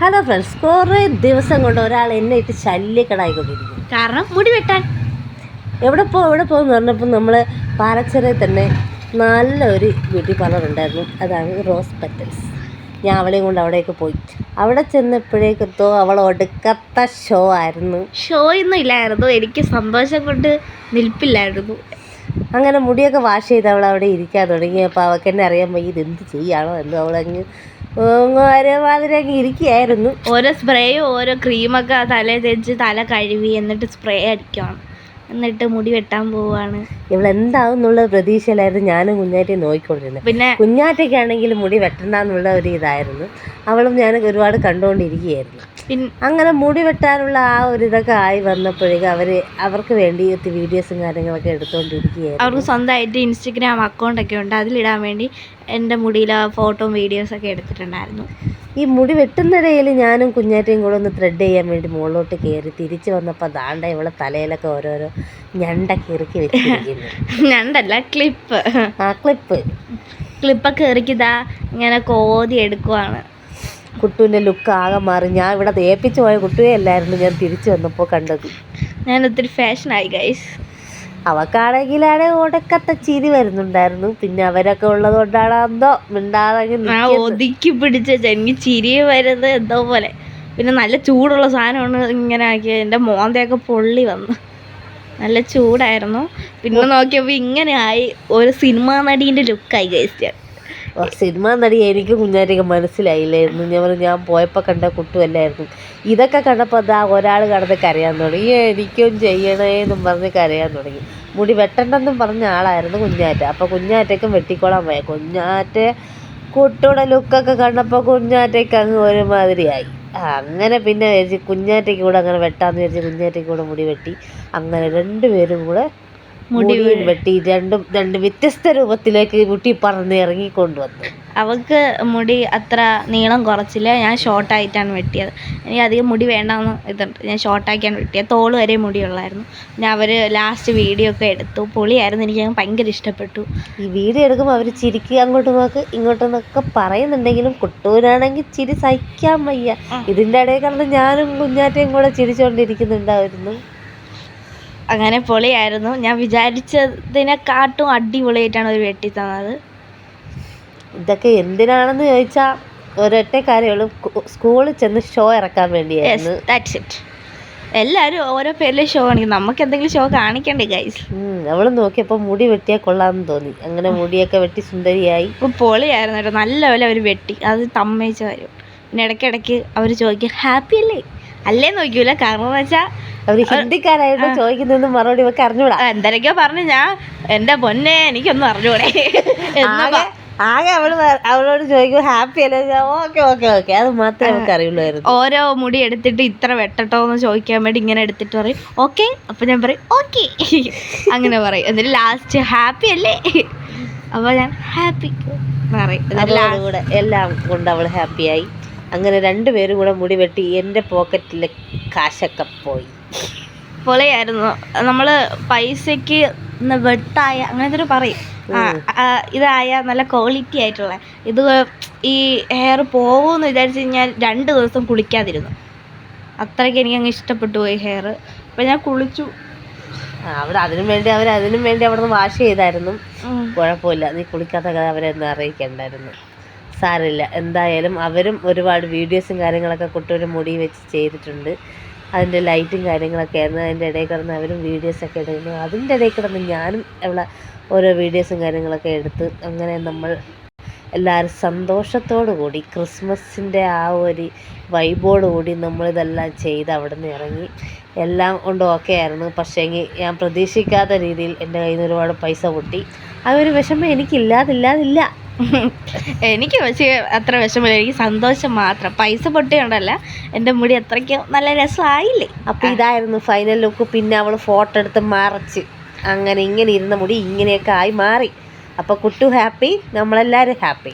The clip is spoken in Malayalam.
ഹലോ ഫ്രണ്ട്സ് കുറേ ദിവസം കൊണ്ട് ഒരാൾ എന്നെ ഇട്ട് ശല്യക്കടായിക്കൊണ്ടിരിക്കും കാരണം മുടി വെട്ടാൻ. എവിടെ പോ എവിടെ പോകുമെന്ന് പറഞ്ഞപ്പോൾ നമ്മൾ പാലച്ചെറിയിൽ തന്നെ നല്ലൊരു ബ്യൂട്ടി പാർലർ ഉണ്ടായിരുന്നു അതാണ് റോസ് പെറ്റൽസ് ഞാൻ അവളെയും കൊണ്ട് അവിടേക്ക് പോയി. അവിടെ ചെന്നപ്പോഴേക്കെത്തോ അവൾ ഒടുക്കത്ത ഷോ ആയിരുന്നു. ഷോ ഒന്നും ഇല്ലായിരുന്നു. എനിക്ക് സന്തോഷം കൊണ്ട് നിൽപ്പില്ലായിരുന്നു. അങ്ങനെ മുടിയൊക്കെ വാഷ് ചെയ്ത് അവൾ അവിടെ ഇരിക്കാൻ തുടങ്ങിയപ്പോൾ അവൾക്ക് എന്നെ അറിയാൻ പോയി ഇത് എന്ത് ചെയ്യാണോ എന്തോ അവളങ്ങ് ഒരേമാതിരി അങ്ങ് ഇരിക്കുകയായിരുന്നു. ഓരോ സ്പ്രേയും ഓരോ ക്രീമൊക്കെ തല തേച്ച് തല കഴുകി എന്നിട്ട് സ്പ്രേ അടിക്കുകയാണ് എന്നിട്ട് മുടി വെട്ടാൻ പോവാണ് ഇവിടെ എന്നുള്ള പ്രതീക്ഷയിലായിരുന്നു ഞാനും കുഞ്ഞാറ്റയും നോക്കിക്കൊണ്ടിരുന്നത്. പിന്നെ കുഞ്ഞാറ്റയ്ക്കാണെങ്കിൽ മുടി വെട്ടണ്ടെന്നുള്ള ഒരു ഇതായിരുന്നു. അവളും ഞാൻ ഒരുപാട് കണ്ടുകൊണ്ടിരിക്കുകയായിരുന്നു അങ്ങനെ മുടി വെട്ടാനുള്ള ആ ഒരു ഇതൊക്കെ ആയി വന്നപ്പോഴേക്കും അവർ അവർക്ക് വേണ്ടി വീഡിയോസും കാര്യങ്ങളൊക്കെ എടുത്തുകൊണ്ടിരിക്കുകയായിരുന്നു അവർക്ക് സ്വന്തമായിട്ട് ഇൻസ്റ്റഗ്രാം അക്കൗണ്ടൊക്കെ ഉണ്ട്. അതിലിടാൻ വേണ്ടി എന്റെ മുടിയിലെ ഫോട്ടോയും വീഡിയോസൊക്കെ എടുത്തിട്ടുണ്ടായിരുന്നു. ഈ മുടി വെട്ടുന്നിടയിൽ ഞാനും കുഞ്ഞാറ്റയും കൂടെ ഒന്ന് ത്രെഡ് ചെയ്യാൻ വേണ്ടി മുകളിലോട്ട് കയറി തിരിച്ചു വന്നപ്പോൾ ദാണ്ട ഇവളെ തലയിലൊക്കെ ഓരോരോ ഞണ്ട കിറുക്കി വെച്ചിരിക്കുന്നു. ഞണ്ടല്ല ക്ലിപ്പ് ആ ക്ലിപ്പ് ക്ലിപ്പൊക്കെ ഇറക്കിതാ ഇങ്ങനെ കോതി എടുക്കുവാണ്. കുട്ടുവിന്റെ ലുക്ക് ആകെ മാറി. ഞാൻ ഇവിടെ തേപ്പിച്ച് പോയ കുട്ടുവേ അല്ലായിരുന്നു. ഞാൻ തിരിച്ചു വന്നപ്പോൾ കണ്ടത്. ഞാൻ ഒത്തിരി ഫാഷനായി ഗൈസ് അവക്കാണെങ്കിലാണ് ഉടക്കത്തെ ചിരി വരുന്നുണ്ടായിരുന്നു. പിന്നെ അവരൊക്കെ ഉള്ളത് കൊണ്ടാണ് എന്തോ മിണ്ടാതെ. ഒതുക്കി പിടിച്ച എനിക്ക് ചിരി വരുന്നത് എന്തോ പോലെ. പിന്നെ നല്ല ചൂടുള്ള സാധനമാണ് ഇങ്ങനെ ആക്കിയത് എന്റെ മോന്തയൊക്കെ പൊള്ളി വന്നു. നല്ല ചൂടായിരുന്നു. പിന്നെ നോക്കിയപ്പോൾ ഇങ്ങനെ ആയി. ഒരു സിനിമാ നടീന്റെ ലുക്കായി ഓ, സിനിമ നടി എനിക്ക് കുഞ്ഞാറ്റൊക്കെ മനസ്സിലായില്ലായിരുന്നു ഞാൻ പറഞ്ഞു ഞാൻ പോയപ്പോൾ കണ്ട കുട്ടുമല്ലായിരുന്നു ഇതൊക്കെ കണ്ടപ്പോൾ അതാ ഒരാൾ കടന്ന് കരയാൻ തുടങ്ങി. എനിക്കും ചെയ്യണേ എന്നും പറഞ്ഞ് കരയാൻ തുടങ്ങി. മുടി വെട്ടണ്ടെന്നും പറഞ്ഞ ആളായിരുന്നു കുഞ്ഞാറ്റ. അപ്പോൾ കുഞ്ഞാറ്റയ്ക്കും വെട്ടിക്കോളാൻ പോയ. കുഞ്ഞാറ്റ കുട്ടിയുടെ ലുക്കൊക്കെ കണ്ടപ്പോൾ കുഞ്ഞാറ്റയ്ക്ക് അങ്ങ് ഒരുമാതിരിയായി. അങ്ങനെ പിന്നെ വിചാരിച്ച് കുഞ്ഞാറ്റയ്ക്ക് കൂടെ അങ്ങനെ വെട്ടാന്ന് വിചാരിച്ച് കുഞ്ഞാറ്റയ്ക്ക് കൂടെ മുടി വെട്ടി. അങ്ങനെ രണ്ടുപേരും കൂടെ മുടിയും വെട്ടി. രണ്ടും രണ്ട് വ്യത്യസ്ത രൂപത്തിലേക്ക് കുട്ടി പറന്ന് ഇറങ്ങിക്കൊണ്ടുവന്നു. അവൾക്ക് മുടി അത്ര നീളം കുറച്ചില്ല. ഞാൻ ഷോർട്ടായിട്ടാണ് വെട്ടിയത്. എനിക്ക് അധികം മുടി വേണ്ടെന്ന് ഇതുണ്ട്. ഞാൻ ഷോർട്ടാക്കിയാണ് വെട്ടിയത്. തോൾ വരെ മുടിയുള്ളായിരുന്നു. പിന്നെ അവർ ലാസ്റ്റ് വീഡിയോ ഒക്കെ എടുത്തു. പൊളിയായിരുന്നു. എനിക്ക് ഞാൻ ഭയങ്കര ഇഷ്ടപ്പെട്ടു. ഈ വീഡിയോ എടുക്കുമ്പോൾ അവർ ചിരിക്കുക അങ്ങോട്ട് നോക്ക് ഇങ്ങോട്ട് നോക്കൊക്കെ പറയുന്നുണ്ടെങ്കിലും കുട്ടൂരാണെങ്കിൽ ചിരി സഹിക്കാൻ വയ്യ. ഇതിന്റെ ഇടയിൽ കണ്ട് ഞാനും കുഞ്ഞാറ്റയും കൂടെ ചിരിച്ചുകൊണ്ടിരിക്കുന്നുണ്ടായിരുന്നു അങ്ങനെ പൊളിയായിരുന്നു. ഞാൻ വിചാരിച്ചതിനെക്കാട്ടും അടിപൊളിയായിട്ടാണ് അവർ വെട്ടി തന്നത്. ഇതൊക്കെ എന്തിനാണെന്ന് ചോദിച്ചാൽ ഒരൊറ്റ കാര്യമുള്ളൂ സ്കൂളിൽ ചെന്ന് ഷോ ഇറക്കാൻ വേണ്ടിയായിരുന്നു. ദാറ്റ്സ് ഇറ്റ് എല്ലാവരും ഓരോ പേരിലെ ഷോ കാണിക്കും. നമുക്ക് എന്തെങ്കിലും ഷോ കാണിക്കണ്ടേ ഗൈസ് അവൾ നോക്കിയപ്പോൾ മുടി വെട്ടിയാൽ കൊള്ളാമെന്ന് തോന്നി. അങ്ങനെ മുടിയൊക്കെ വെട്ടി സുന്ദരിയായി. ഇപ്പം പൊളിയായിരുന്നു കേട്ടോ. നല്ല പോലെ അവർ വെട്ടി. അത് തമ്മയിച്ച വരും. പിന്നെ ഇടയ്ക്കിടയ്ക്ക് അവർ ചോദിക്കും ഹാപ്പി അല്ലേ? അല്ലേ നോക്കൂല കാരണം എന്ന് വെച്ചാൽ അവർ ഹിന്ദിക്കാരായിട്ട് ചോദിക്കുന്നതെന്ന് മറുപടി ഒക്കെ അറിഞ്ഞൂടാ. എന്തൊക്കെയോ പറഞ്ഞു. ഞാൻ എന്റെ പൊന്നെ എനിക്കൊന്നും അറിഞ്ഞൂടെ. എന്ന് ആകെ അവൾ അവളോട് ചോദിക്കും ഹാപ്പി അല്ലേ? ഓക്കെ ഓക്കെ ഓക്കെ അത് മാത്രമേ നമുക്ക് അറിയുള്ളായിരുന്നു. ഓരോ മുടി എടുത്തിട്ട് ഇത്ര വെട്ടട്ടോ എന്ന് ചോദിക്കാൻ വേണ്ടി ഇങ്ങനെ എടുത്തിട്ട് പറയും ഓക്കെ അപ്പൊ ഞാൻ പറയും ഓക്കെ അങ്ങനെ പറയും. എന്നിട്ട് ലാസ്റ്റ് ഹാപ്പി അല്ലേ? അപ്പൊ ഞാൻ ഹാപ്പി പറയും. എല്ലാം കൊണ്ട് അവൾ ഹാപ്പിയായി അങ്ങനെ രണ്ടുപേരും കൂടെ മുടി വെട്ടി എന്റെ പോക്കറ്റിലെ കാശൊക്കെ പോയി. പൊളിയായിരുന്നു. നമ്മൾ പൈസക്ക് വെട്ടായ അങ്ങനത്തെ ഒരു പറയും ഇതായ നല്ല ക്വാളിറ്റി ആയിട്ടുള്ള. ഇത് ഈ ഹെയർ പോകുമെന്ന് വിചാരിച്ചു കഴിഞ്ഞാൽ രണ്ട് ദിവസം കുളിക്കാതിരുന്നു. അത്രയ്ക്ക് എനിക്ക് അങ്ങ് ഇഷ്ടപ്പെട്ടു പോയി ഹെയർ അപ്പം ഞാൻ കുളിച്ചു. അവിടെ അതിനും വേണ്ടി അവർ അതിനും വേണ്ടി അവിടെ നിന്ന് വാഷ് ചെയ്തായിരുന്നു കുഴപ്പമില്ല. നീ കുളിക്കാത്ത കഥ അവരെ ഒന്ന് അറിയിക്കണ്ടായിരുന്നു. സാരമില്ല. എന്തായാലും അവരും ഒരുപാട് വീഡിയോസും കാര്യങ്ങളൊക്കെ കുട്ടിയുടെ മുടി വെച്ച് ചെയ്തിട്ടുണ്ട്. അതിന്റെ ലൈറ്റും കാര്യങ്ങളൊക്കെ ആയിരുന്നു. അതിന്റെ ഇടയിൽ കിടന്ന് അവരും വീഡിയോസൊക്കെ എടുക്കുന്നു അതിന്റെ ഇടയിൽ കിടന്ന് ഞാനും ഇവിടെ ഓരോ വീഡിയോസും കാര്യങ്ങളൊക്കെ എടുത്ത് അങ്ങനെ നമ്മൾ എല്ലാവരും സന്തോഷത്തോടു കൂടി ക്രിസ്മസിന്റെ ആ ഒരു വൈബോട് കൂടി നമ്മളിതെല്ലാം ചെയ്ത് അവിടെ നിന്ന് ഇറങ്ങി. എല്ലാം കൊണ്ട് ഓക്കെ ആയിരുന്നു. പക്ഷേങ്കിൽ ഞാൻ പ്രതീക്ഷിക്കാത്ത രീതിയിൽ എന്റെ കയ്യിൽ നിന്ന് ഒരുപാട് പൈസ പൊട്ടി. ആ ഒരു വിഷമം എനിക്കില്ലാതില്ലാതില്ല. എനിക്ക് പക്ഷേ അത്ര വിഷമമില്ല. എനിക്ക് സന്തോഷം മാത്രം. പൈസ പൊട്ടിയുണ്ടല്ല എന്റെ മുടി അത്രയ്ക്ക് നല്ല രസമായില്ലേ? അപ്പോൾ ഇതായിരുന്നു ഫൈനൽ ലുക്ക് പിന്നെ അവൾ ഫോട്ടോ എടുത്ത് മറച്ച്. അങ്ങനെ ഇങ്ങനെ ഇരുന്ന മുടി ഇങ്ങനെയൊക്കെ ആയി മാറി. അപ്പോൾ കുട്ടു ഹാപ്പി നമ്മളെല്ലാവരും ഹാപ്പി